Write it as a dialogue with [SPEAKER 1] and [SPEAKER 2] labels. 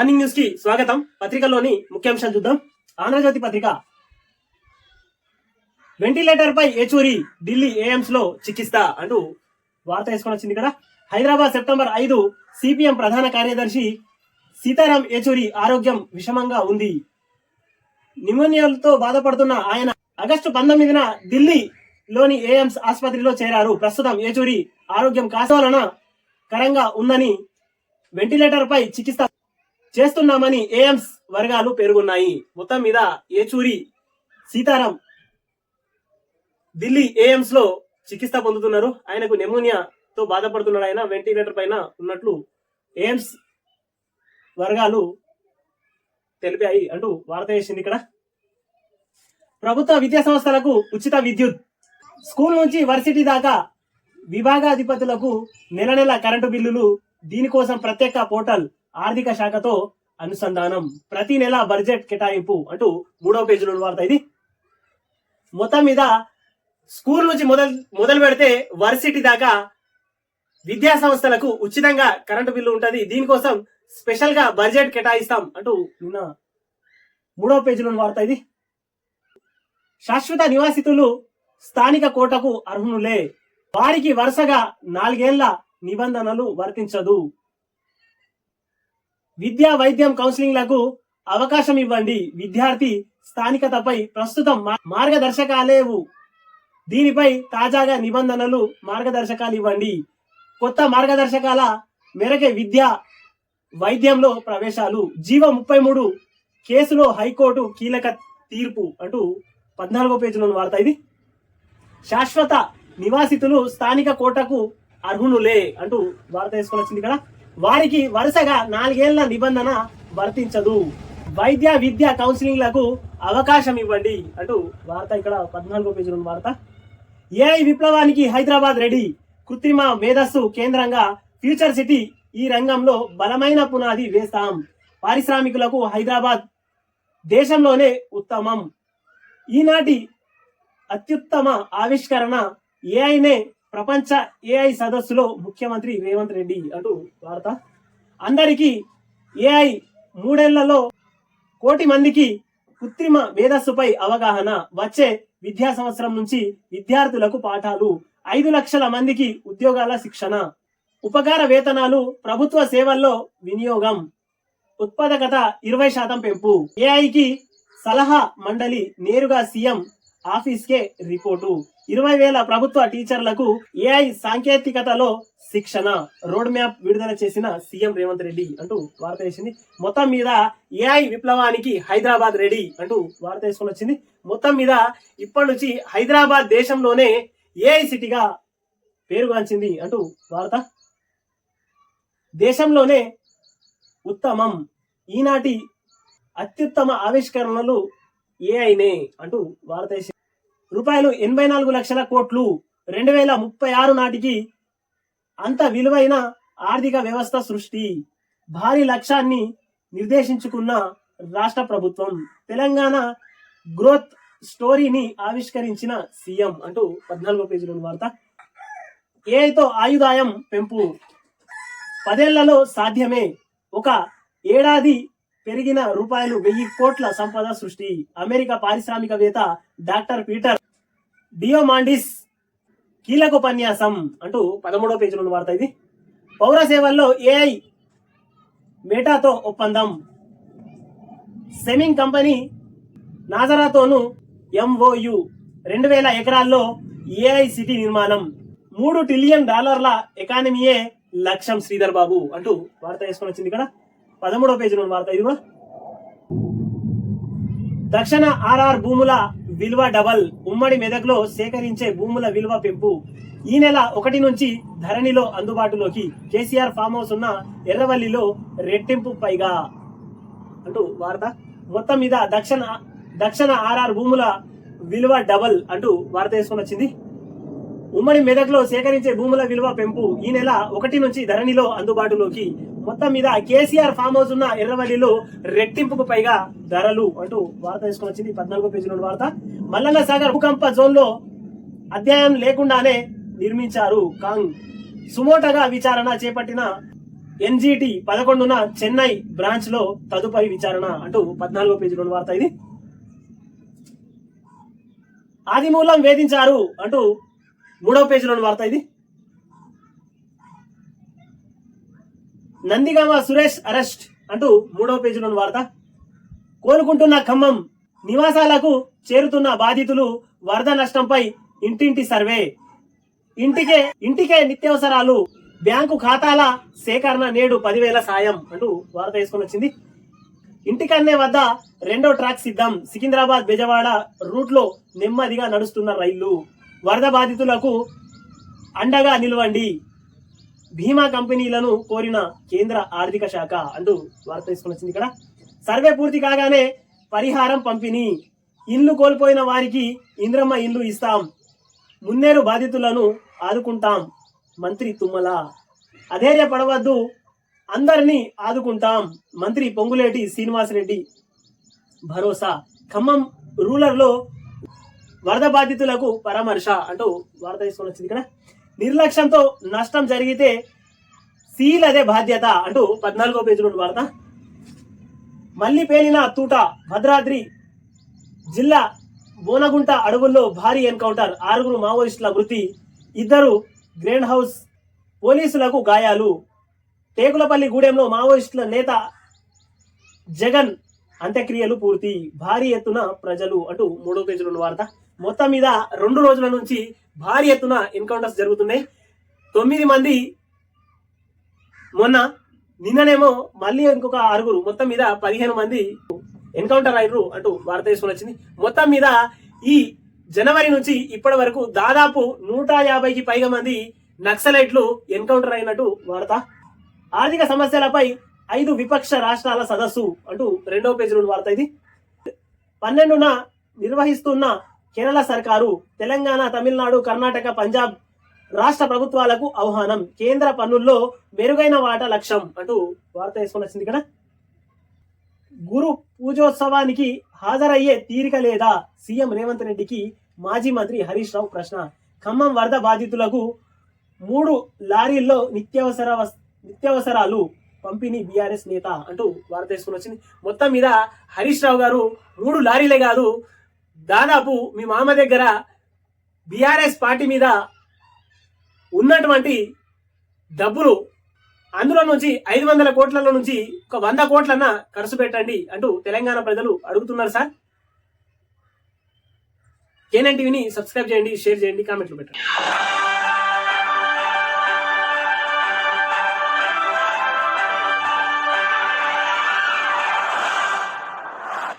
[SPEAKER 1] Morning న్యూస్కి స్వాగతం. పత్రికలోని ముఖ్యాంశాలు చూద్దాం. ఆంధ్రజ్యోతి పత్రిక. వెంటిలేటర్ పై ఏచూరి ఢిల్లీ ఏఎంస్లో చికిత్స అంటూ వార్త వేసుకొని వచ్చింది కదా. హైదరాబాద్ సెప్టెంబర్ ఐదు సిపిఎం ప్రధాన కార్యదర్శి సీతారాం ఏచూరి ఆరోగ్యం విషమంగా ఉంది. న్యూమోనియాలతో బాధపడుతున్న ఆయన ఆగస్టు పంతొమ్మిదిన ఢిల్లీ లోని ఏఎంస్ ఆసుపత్రిలో చేరారు. ప్రస్తుతం ఏచూరి ఆరోగ్యం కాసవలన కరంగా ఉందని వెంటిలేటర్ పై చికిత్స చేస్తున్నామని ఏఎంస్ వర్గాలు పేర్కొన్నాయి. మొత్తం మీద ఏచూరి సీతారాం ఢిల్లీ ఏఎంస్లో చికిత్స పొందుతున్నారు. ఆయనకు నెమోనియాతో బాధపడుతున్నాడు ఆయన. వెంటిలేటర్ పైన ఉన్నట్లు ఎయిమ్స్ వర్గాలు తెలిపాయి అంటూ వార్త వేసింది ఇక్కడ. ప్రభుత్వ విద్యా సంస్థలకు ఉచిత విద్యుత్. స్కూల్ నుంచి వర్సిటీ దాకా విభాగాధిపతులకు నెల నెల కరెంటు బిల్లులు దీనికోసం ప్రత్యేక పోర్టల్ ఆర్థిక శాఖతో అనుసంధానం. ప్రతి నెల బడ్జెట్ కేటాయింపు అంటూ మూడవ పేజీలో వార్త ఇది. మొత్తం మీద స్కూల్ నుంచి మొదలు మొదలు పెడితే వర్సిటీ దాకా విద్యా సంస్థలకు ఉచితంగా కరెంటు బిల్లు ఉంటుంది. దీనికోసం స్పెషల్గా బడ్జెట్ కేటాయిస్తాం అంటూ నిన్న మూడవ పేజీలో వార్త ఇది. శాశ్వత నివాసితులు స్థానిక కోటకు అర్హునులే వారికి వరుసగా నాలుగేళ్ళ నిబంధనలు వర్తించదు. విద్యా వైద్యం కౌన్సిలింగ్లకు అవకాశం ఇవ్వండి. విద్యార్థి స్థానికతపై ప్రస్తుతం మార్గదర్శకాలేవు దీనిపై తాజాగా నిబంధనలు మార్గదర్శకాలు ఇవ్వండి. కొత్త మార్గదర్శకాల మేరకే విద్య వైద్యంలో ప్రవేశాలు. జీవ ముప్పై మూడు కేసులో హైకోర్టు కీలక తీర్పు అంటూ పద్నాలుగో పేజీలోని వార్త ఇది. శాశ్వత నివాసితులు స్థానిక కోటకు అర్హులులే అంటూ వార్త వేసుకొని వచ్చింది కదా వారికి వరుసగా నాలుగేళ్ళ నిబంధన వర్తించదు. వైద్య విద్య కౌన్సిలింగ్లకు అవకాశం ఇవ్వండి అంటూ వార్త ఇక్కడ పద్నాలుగో పేజీలోని వార్త. ఏఐ విప్లవానికి హైదరాబాద్ రెడీ. కృత్రిమ మేధస్సు కేంద్రంగా ఫ్యూచర్ సిటీ ఈ రంగంలో బలమైన పునాది వేస్తాం. పారిశ్రామికులకు హైదరాబాద్ దేశంలోనే ఉత్తమం. ఈనాటి అత్యుత్తమ ఆవిష్కరణ ఏఐనే ప్రపంచ ఏఐ సదస్సులో ముఖ్యమంత్రి రేవంత్ రెడ్డి అంటూ వార్త. అందరికీ ఏఐ మూడేళ్ళలో కోటి మందికి కృత్రిమ మేధస్సుపై అవగాహన వచ్చే విద్యా సంవత్సరం నుంచి విద్యార్థులకు పాఠాలు ఐదు లక్షల మందికి ఉద్యోగాల శిక్షణ ఉపకార వేతనాలు ప్రభుత్వ సేవల్లో వినియోగం ఉత్పాదకత ఇరవై శాతం పెంపు. ఏఐకి సలహా మండలి నేరుగా సీఎం ఆఫీస్ కే రిపోర్టు. ఇరవై వేల ప్రభుత్వ టీచర్లకు ఏఐ సాంకేతికతలో శిక్షణ రోడ్ మ్యాప్ విడుదల చేసిన సీఎం రేవంత్ రెడ్డి అంటూ వార్త వేసింది. మొత్తం మీద ఏఐ విప్లవానికి హైదరాబాద్ రెడీ అంటూ వార్త వేసుకొని వచ్చింది. మొత్తం మీద ఇప్పటి నుంచి హైదరాబాద్ దేశంలోనే ఏఐ సిటీగా పేరుగాంచింది అంటూ వార్త. దేశంలోనే ఉత్తమం. ఈనాటి అత్యుత్తమ ఆవిష్కరణలు ఏఐనే అంటూ భారతదేశం రూపాయలు ఎనభై నాలుగు లక్షల కోట్లు రెండు వేల ముప్పై ఆరు నాటికి అంత విలువైన ఆర్థిక వ్యవస్థ సృష్టి. భారీ లక్ష్యాన్ని నిర్దేశించుకున్న రాష్ట్ర ప్రభుత్వం. తెలంగాణ గ్రోత్ స్టోరీని ఆవిష్కరించిన సీఎం అంటూ పద్నాలుగో పేజీలోని వార్త. ఏఐతో ఆయుధాయం పెంపు. పదేళ్ళలో సాధ్యమే. ఒక ఏడాది పెరిగిన రూపాయలు వెయ్యి కోట్ల సంపద సృష్టి. అమెరికా పారిశ్రామికవేత్త డాక్టర్ పీటర్ డియోమాండిస్ కీలక ఉపన్యాసం అంటూ పదమూడో పేజీలో వార్త ఇది. పౌర సేవల్లో ఏఐ మేటాతో ఒప్పందం. సెమింగ్ కంపెనీ నాజరాతోను ఎంఓయు రెండు వేల ఎకరాల్లో ఏఐ సిటీ నిర్మాణం. మూడు ట్రిలియన్ డాలర్ల ఎకానమీయే లక్ష్యం శ్రీధర్ బాబు అంటూ వార్త వేసుకొని వచ్చింది ఇక్కడ. పదమూడో పేజీలో వార్త ఇది కూడా. దక్షిణ ఆర్ఆర్ భూముల విలువ డబల్ ఉమ్మడి మెదక్లో సేకరించే భూముల విలువ పెంపు. ఈ నెల ఒకటి నుంచి ధరణిలో అందుబాటులోకి. కేసీఆర్ ఫామ్ హౌస్ ఉన్న ఎర్రవల్లిలో రెట్టింపు పైగా. అంటూ వార్త. మొత్తం మీద దక్షిణ దక్షిణ ఆర్ఆర్ భూముల విలువ డబల్ అంటూ వార్త వేసుకుని వచ్చింది. ఉమ్మడి మెదక్లో సేకరించే భూముల విలువ పెంపు. ఈ నెల ఒకటి నుంచి ధరణిలో అందుబాటులోకి. మొత్తం మీద కేసీఆర్ ఫామ్ హౌస్ ఉన్న ఎర్రవల్లిలో రెట్టింపుకు పైగా ధరలు అంటూ వార్త తీసుకుని వచ్చింది. పద్నాలుగో పేజీలో వార్త. మల్లన్న సాగర్ భూకంప జోన్లో అధ్యాయం లేకుండానే నిర్మించారు కాంగ్. సుమోటగా విచారణ చేపట్టిన ఎన్జిటి పదకొండున చెన్నై బ్రాంచ్లో తదుపరి విచారణ అంటూ పద్నాలుగో పేజీలో వార్త ఇది. ఆదిమూలం వేధించారు అంటూ మూడవ పేజీలోని వార్త ఇది. నందిగామ సురేష్ అరెస్ట్ అంటూ మూడవ పేజీలోని వార్త. కోలుకుంటున్న ఖమ్మం నివాసాలకు చేరుతున్న బాధితులు వరద నష్టంపై ఇంటింటి సర్వే. ఇంటికే ఇంటికే నిత్యావసరాలు. బ్యాంకు ఖాతాల సేకరణ నేడు పదివేల సాయం అంటూ వార్త వేసుకొని వచ్చింది. ఇంటికన్నే వద్ద రెండో ట్రాక్ సిద్ధం. సికింద్రాబాద్ బెజవాడ రూట్లో నెమ్మదిగా నడుస్తున్న రైళ్ళు. వరద బాధితులకు అండగా నిలవండి. బీమా కంపెనీలను కోరిన కేంద్ర ఆర్థిక శాఖ అంటూ వార్త తీసుకుని వచ్చింది ఇక్కడ. సర్వే పూర్తి కాగానే పరిహారం పంపిణీ ఇల్లు కోల్పోయిన వారికి ఇంద్రమ్మ ఇల్లు ఇస్తాం మున్నేరు బాధితులను ఆదుకుంటాం మంత్రి తుమ్మల. అధైర్య పడవద్దు అందరినీ ఆదుకుంటాం మంత్రి పొంగులేటి శ్రీనివాసరెడ్డి. భరోసా. ఖమ్మం రూరల్లో వరద బాధితులకు పరామర్శ అంటూ వార్త తీసుకొని వచ్చింది ఇక్కడ. నిర్లక్ష్యంతో నష్టం జరిగితే సీల్ అదే బాధ్యత అంటూ పద్నాలుగో పేజీలో వార్త. మళ్ళీ పేలిన తూట భద్రాద్రి జిల్లా బోనగుంట అడవుల్లో భారీ ఎన్కౌంటర్ ఆరుగురు మావోయిస్టుల మృతి ఇద్దరు గ్రేండ్ హౌస్ పోలీసులకు గాయాలు. టేకులపల్లి గూడెంలో మావోయిస్టుల నేత జగన్ అంత్యక్రియలు పూర్తి. భారీ ఎత్తున ప్రజలు అంటూ మూడో పేజీలో ఉన్న వార్త. మొత్తం మీద రెండు రోజుల నుంచి భారీ ఎత్తున ఎన్కౌంటర్స్ జరుగుతున్నాయి. తొమ్మిది మంది మొన్న నిన్ననేమో మళ్ళీ ఇంకొక ఆరుగురు మొత్తం మీద పదిహేను మంది ఎన్కౌంటర్ అయ్యారు అంటూ వార్త తీసుకుని వచ్చింది. మొత్తం మీద ఈ జనవరి నుంచి ఇప్పటి వరకు దాదాపు నూట యాభైకి పైగా మంది నక్సలైట్లు ఎన్కౌంటర్ అయినట్టు వార్త. ఆర్థిక సమస్యలపై ఐదు విపక్ష రాష్ట్రాల సదస్సు అంటూ రెండవ పేజీలో వార్త ఇది. పన్నెండున నిర్వహిస్తున్న కేరళ సర్కారు తెలంగాణ తమిళనాడు కర్ణాటక పంజాబ్ రాష్ట్ర ప్రభుత్వాలకు ఆహ్వానం. కేంద్ర పన్నుల్లో మెరుగైన వాటా లక్ష్యం అంటూ వార్త వేసుకొని వచ్చింది ఇక్కడ. గురు పూజోత్సవానికి హాజరయ్యే తీరిక లేదా? సీఎం రేవంత్ రెడ్డికి మాజీ మంత్రి హరీష్ రావు ప్రశ్న. ఖమ్మం వరద బాధితులకు మూడు లారీల్లో నిత్యావసర నిత్యావసరాలు పంపిణీ బీఆర్ఎస్ నేత అంటూ వార్త వేసుకుని వచ్చింది. మొత్తం మీద హరీష్ రావు గారు మూడు లారీలే కాదు దాదాపు మీ మామ దగ్గర బీఆర్ఎస్ పార్టీ మీద ఉన్నటువంటి డబ్బులు అందులో నుంచి ఐదు వందల కోట్లలో నుంచి ఒక వంద కోట్లన్న ఖర్చు పెట్టండి అంటూ తెలంగాణ ప్రజలు అడుగుతున్నారు సార్. కేనన్ టీవీని సబ్స్క్రైబ్ చేయండి షేర్ చేయండి కామెంట్లు పెట్టండి.